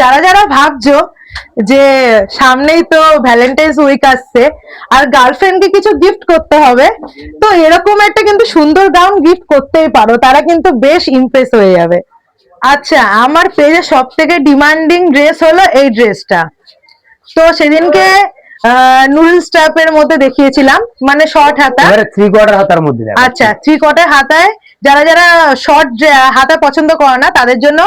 যারা যারা ভাবছ যে সামনেই তো ভ্যালেন্টাইন্স উইক আসছে আর গার্লফ্রেন্ডকে কিছু গিফট করতে হবে তো এরকম একটা কিন্তু সুন্দর গাউন গিফট করতেই পারো তারা কিন্তু বেশ ইমপ্রেস হয়ে যাবে। আচ্ছা আমার পেজে সব থেকে ডিমান্ডিং ড্রেস হলো এই ড্রেসটা তো সেদিনকে নুডলস টাইপের মধ্যে দেখিয়েছিলাম মানে শর্ট হাতা। থ্রি কোয়ার্টার হাতার মধ্যে আচ্ছা থ্রি কোয়ার্টার হাতায় যারা যারা শর্ট হাতা পছন্দ করে না তাদের জন্য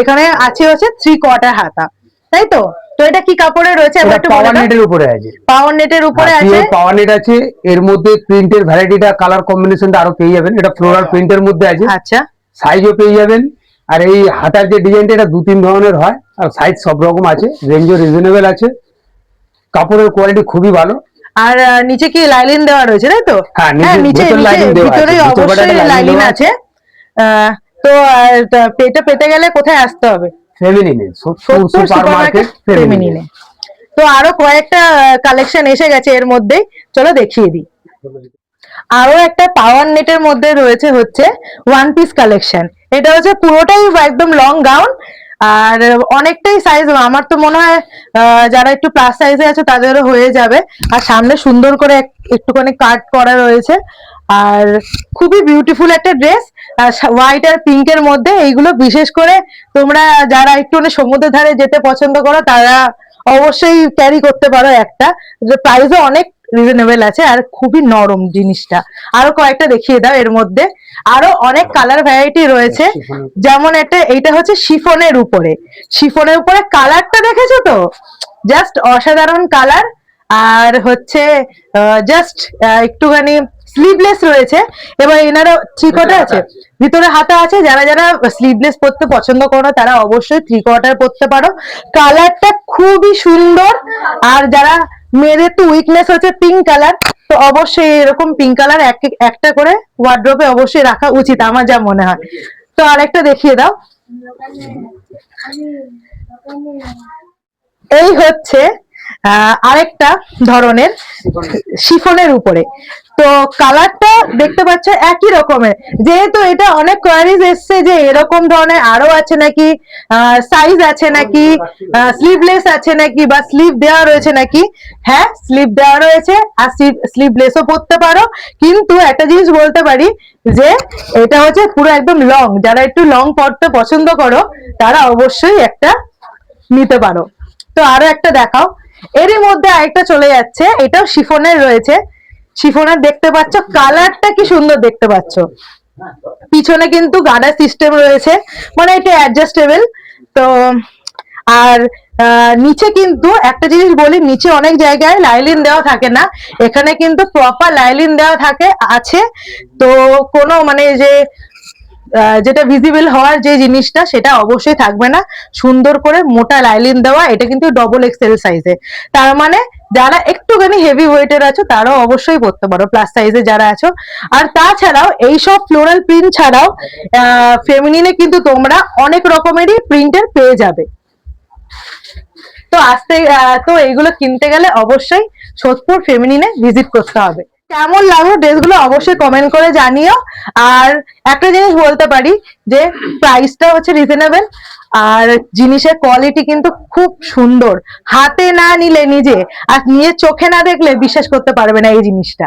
এখানে আছে হচ্ছে থ্রি কোয়ার্টার হাতা। তাই তো? তো এটা কি কাপড়ে রয়েছে? পাওয়ার নেটের উপরে আছে। পাওয়ার নেটের উপরে আছে। পাওয়ার নেট আছে। এর মধ্যে প্রিন্টের ভ্যারাইটিটা কালার কম্বিনেশনটা আরও পেয়ে যাবেন। এটা ফ্লোরাল প্রিন্টের মধ্যে আছে। আচ্ছা। সাইজও পেয়ে যাবেন। আর এই হাতার যে ডিজাইনটা এটা দু তিন ধরনের হয়। আর সাইজ সব রকম আছে। রেঞ্জও রিজনেবল আছে। কাপড়ের কোয়ালিটি খুবই ভালো। আর নিচে কি লাইলিন দেওয়া রয়েছে তাই তো? হ্যাঁ, নিচে- নিচে ভিতর অবশ্যই লাইলিন আছে। তো পেটে পেতে গেলে কোথায় আসতে হবে? ফেমিনিনে সত্তর ফেমিনিনে তো আরও কয়েকটা কালেকশন এসে গেছে এর মধ্যেই চলো দেখিয়ে দিই। আরও একটা পাওয়ার নেটের মধ্যে রয়েছে হচ্ছে ওয়ান পিস কালেকশন এটা হচ্ছে পুরোটাই একদম লং গাউন আর অনেকটাই সাইজ আমার তো মনে হয় যারা একটু প্লাস সাইজে আছে তাদেরও হয়ে যাবে। আর সামনে সুন্দর করে এক- একটুখানি কাট করা রয়েছে। আর খুবই বিউটিফুল একটা ড্রেস হোয়াইট আর পিঙ্কের মধ্যে এইগুলো বিশেষ করে তোমরা যারা একটু সমুদ্রের ধারে যেতে পছন্দ করো, তারা অবশ্যই ক্যারি করতে পারো একটা। প্রাইসও অনেক রিজনেবল আছে আর খুবই নরম জিনিসটা। আরও কয়েকটা দেখিয়ে দাও এর মধ্যে। আরও অনেক কালার ভ্যারাইটি রয়েছে। যেমন এটা এইটা হচ্ছে শিফনের উপরে। শিফনের উপরে কালারটা দেখেছ তো? জাস্ট অসাধারণ কালার আর হচ্ছে জাস্ট একটুখানি স্লিভলেস রয়েছে। এবার এনারও থ্রি কোয়ার্টার আছে। ভিতরে হাতা আছে। যারা যারা স্লিভলেস পরতে পছন্দ করো তারা অবশ্যই থ্রি কোয়ার্টার পরতে পারো। কালারটা খুবই সুন্দর। আর যারা মেয়েদের তো উইকনেস হচ্ছে পিঙ্ক কালার তো অবশ্যই এরকম পিঙ্ক কালার একটা করে ওয়ার্ড্রোপে অবশ্যই রাখা উচিত, আমার যা মনে হয়। তো আরেকটা দেখিয়ে দাও। এই হচ্ছে আরেকটা ধরনের শিফনের উপরে। তো কালারটা দেখতে পাচ্ছ একই রকমের। যেহেতু এটা অনেক কোয়ারিজ এসছে যে এরকম ধরনের আরও আছে নাকি সাইজ আছে নাকি স্লিভলেস আছে নাকি বা স্লিভ দেওয়া রয়েছে নাকি হ্যাঁ স্লিভ দেওয়া রয়েছে আর স্লিভলেসও পরতে পারো। কিন্তু একটা জিনিস বলতে পারি যে এটা হচ্ছে পুরো একদম লং যারা একটু লং পরতে পছন্দ করো, তারা অবশ্যই একটা নিতে পারো। তো আরও একটা দেখাও। এরই মধ্যে আরেকটা চলে যাচ্ছে, এটাও শিফনের রয়েছে। শিফনের দেখতে পাচ্ছ, কালারটা কি সুন্দর দেখতে পাচ্ছ। পিছনে কিন্তু গার্ডার সিস্টেম রয়েছে মানে এটা অ্যাডজাস্টেবল তো, আর নিচে কিন্তু একটা জিনিস বলি, নিচে অনেক জায়গায় লাইলিন দেওয়া থাকে না। এখানে কিন্তু প্রপার লাইলিন দেওয়া থাকে, আছে। তো কোনো মানে যে যেটা ভিজিবল হওয়ার যে জিনিসটা, সেটা অবশ্যই থাকবে না। সুন্দর করে মোটা লাইলিন দেওয়া, এটা কিন্তু ডবল এক্সেল সাইজে তার মানে যারা একটুখানি হেভি ওয়েটের আছো, তারাও অবশ্যই পড়তে পারো প্লাস সাইজে যারা আছো। আর তাছাড়াও, এইসব ফ্লোরাল প্রিন্ট ছাড়াও ফেমিনিনে কিন্তু তোমরা অনেক রকমেরই প্রিন্টের পেয়ে যাবে। তো আসতে তো এইগুলো কিনতে গেলে অবশ্যই সোদপুর ফেমিনিনে ভিজিট করতে হবে। কেমন লাগল ড্রেসগুলো অবশ্যই কমেন্ট করে জানিও। আর একটা জিনিস বলতে পারি যে প্রাইসটা হচ্ছে রিজনেবল আর জিনিসের কোয়ালিটি কিন্তু খুব সুন্দর। হাতে না নিলে নিজে, আর নিজের চোখে না দেখলে বিশ্বাস করতে পারবে না এই জিনিসটা।